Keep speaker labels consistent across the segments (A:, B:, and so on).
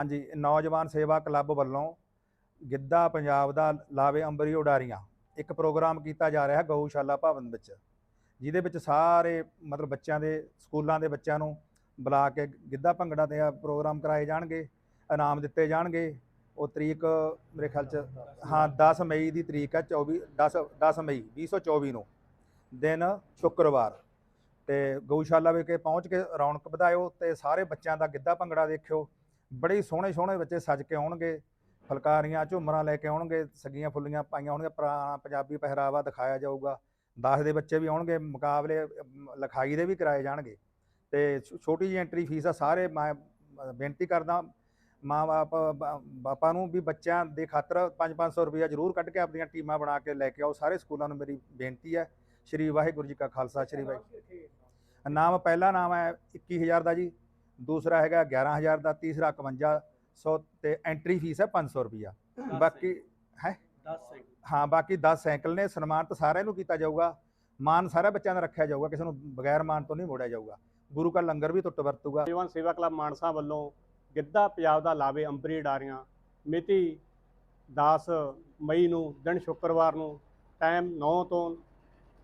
A: ਹਾਂਜੀ, ਨੌਜਵਾਨ ਸੇਵਾ ਕਲੱਬ ਵੱਲੋਂ ਗਿੱਧਾ ਪੰਜਾਬ ਦਾ ਲਾਵੇ ਅੰਬਰੀ ਉਡਾਰੀਆਂ। ਇੱਕ ਪ੍ਰੋਗਰਾਮ ਕੀਤਾ ਜਾ ਰਿਹਾ ਹੈ ਗਊਸ਼ਾਲਾ ਭਵਨ ਵਿੱਚ, ਜਿਹਦੇ ਵਿੱਚ ਸਾਰੇ ਮਤਲਬ ਬੱਚਿਆਂ ਦੇ, ਸਕੂਲਾਂ ਦੇ ਬੱਚਿਆਂ ਨੂੰ ਬੁਲਾ ਕੇ ਗਿੱਧਾ ਭੰਗੜਾ ਦੇ ਪ੍ਰੋਗਰਾਮ ਕਰਾਏ ਜਾਣਗੇ, ਇਨਾਮ ਦਿੱਤੇ ਜਾਣਗੇ। ਉਹ ਤਰੀਕ ਮੇਰੇ ਖਿਆਲ ਚ, ਹਾਂ 10 ਮਈ ਦੀ ਤਰੀਕ ਹੈ 24 10 10 ਮਈ 2024 ਨੂੰ, ਦਿਨ ਸ਼ੁੱਕਰਵਾਰ। ਤੇ ਗਊਸ਼ਾਲਾ ਵਿਖੇ ਪਹੁੰਚ ਕੇ ਰੌਣਕ ਵਧਾਇਓ ਤੇ ਸਾਰੇ ਬੱਚਿਆਂ ਦਾ ਗਿੱਧਾ ਭੰਗੜਾ ਦੇਖਿਓ। ਬੜੇ ਸੋਹਣੇ ਸੋਹਣੇ ਬੱਚੇ ਸੱਜ ਕੇ ਆਉਣਗੇ, ਫੁਲਕਾਰੀਆਂ, ਝੂਮਰਾਂ ਲੈ ਕੇ ਆਉਣਗੇ, ਸੱਗੀਆਂ ਫੁੱਲੀਆਂ ਪਾਈਆਂ ਹੋਣਗੀਆਂ, ਪੁਰਾਣਾ ਪੰਜਾਬੀ ਪਹਿਰਾਵਾ ਦਿਖਾਇਆ ਜਾਊਗਾ। ਦਸ ਦੇ ਬੱਚੇ ਵੀ ਆਉਣਗੇ, ਮੁਕਾਬਲੇ ਲਿਖਾਈ ਦੇ ਵੀ ਕਰਾਏ ਜਾਣਗੇ। ਤੇ ਛੋਟੀ ਜਿਹੀ ਐਂਟਰੀ ਫੀਸ ਆ, ਸਾਰੇ ਮੈਂ ਬੇਨਤੀ ਕਰਦਾ, ਮਾਂ ਬਾਪ ਬਾਪਾ ਨੂੰ ਵੀ ਬੱਚਿਆਂ ਦੇ ਖਾਤਰ 5-500 ਰੁਪਇਆ ਜ਼ਰੂਰ ਕੱਢ ਕੇ ਆਪਣੀਆਂ ਟੀਮਾਂ ਬਣਾ ਕੇ ਲੈ ਕੇ ਆਓ। ਸਾਰੇ ਸਕੂਲਾਂ ਨੂੰ ਮੇਰੀ ਬੇਨਤੀ ਹੈ। ਸ਼੍ਰੀ ਵਾਹਿਗੁਰੂ ਜੀ ਕਾ ਖਾਲਸਾ, ਸ਼੍ਰੀ ਵਾਹਿਗੁਰੂ ਨਾਮ, ਪਹਿਲਾ ਨਾਮ ਹੈ 21000 ਦਾ ਜੀ। ਦੂਸਰਾ ਹੈਗਾ 11000 ਦਾ ਤੀਸਰਾ 5100 ਤੇ ਐਂਟਰੀ ਫੀਸ ਹੈ 500 ਰੁਪਇਆ ਬਾਕੀ ਹੈ?
B: 10 ਸੈਕਿੰਡ
A: ਹਾਂ ਬਾਕੀ 10 ਸਾਈਕਲ ਨੇ ਸਨਮਾਨਿਤ ਸਾਰਿਆਂ ਨੂੰ ਕੀਤਾ ਜਾਊਗਾ। ਮਾਨ ਸਾਰੇ ਬੱਚਿਆਂ ਦਾ ਰੱਖਿਆ ਜਾਊਗਾ ਕਿਸੇ ਨੂੰ ਬਗੈਰ ਮਾਨ ਤੋਂ ਨਹੀਂ ਮੋੜਿਆ ਜਾਊਗਾ। ਗੁਰੂ ਕਾ ਲੰਗਰ ਵੀ ਟੁੱਟ ਵਰਤੂਗਾ।
B: ਨੌਜਵਾਨ ਸੇਵਾ ਕਲੱਬ ਮਾਨਸਾ ਵੱਲੋਂ ਗਿੱਧਾ ਪੰਜਾਬ ਦਾ ਲਾਵੇ ਅੰਬਰੀ ਡਾਰੀਆਂ। ਮਿਤੀ 10 ਮਈ ਨੂੰ ਦਿਨ ਸ਼ੁੱਕਰਵਾਰ ਨੂੰ ਟਾਈਮ 9 ਤੋਂ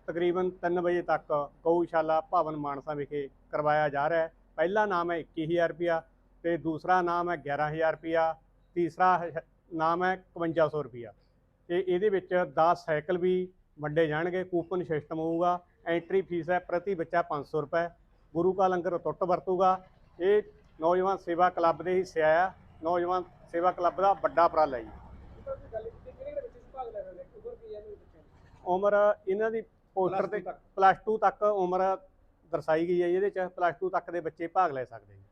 B: ਤਕਰੀਬਨ 3 ਵਜੇ ਤੱਕ ਗਊਸ਼ਾਲਾ ਭਵਨ ਮਾਨਸਾ ਵਿਖੇ ਕਰਵਾਇਆ ਜਾ ਰਿਹਾ ਹੈ। ਪਹਿਲਾ ਨਾਮ ਹੈ 21000 ਰੁਪਿਆ ਤੇ ਦੂਸਰਾ ਨਾਮ ਹੈ 11000 ਰੁਪਿਆ ਤੀਸਰਾ ਨਾਮ ਹੈ 5500 ਰੁਪਿਆ ਤੇ ਇਹਦੇ ਵਿੱਚ 10 ਸਾਈਕਲ ਵੀ ਵੰਡੇ ਜਾਣਗੇ ਕੂਪਨ ਸਿਸਟਮ ਹੋਊਗਾ ਐਂਟਰੀ ਫੀਸ ਹੈ ਪ੍ਰਤੀ ਬੱਚਾ 500 ਰੁਪਏ ਗੁਰੂ ਕਾ ਲੰਗਰ ਟੁੱਟ ਵਰਤੂਗਾ। ਇਹ ਨੌਜਵਾਨ ਸੇਵਾ ਕਲੱਬ ਦੇ ਹਿੱਸੇ ਆਇਆ ਨੌਜਵਾਨ ਸੇਵਾ ਕਲੱਬ ਦਾ ਵੱਡਾ ਉਪਰਾਲਾ ਜੀ। ਉਮਰ ਇਹਨਾਂ ਦੀ ਪੋਸਟਰ ਤੇ ਪਲੱਸ 2 ਤੱਕ ਉਮਰ ਦਰਸਾਈ ਗਈ ਹੈ ਜਿਹਦੇ ਚ ਪਲੱਸ 2 ਤੱਕ ਦੇ ਬੱਚੇ ਭਾਗ ਲੈ ਸਕਦੇ ਜੀ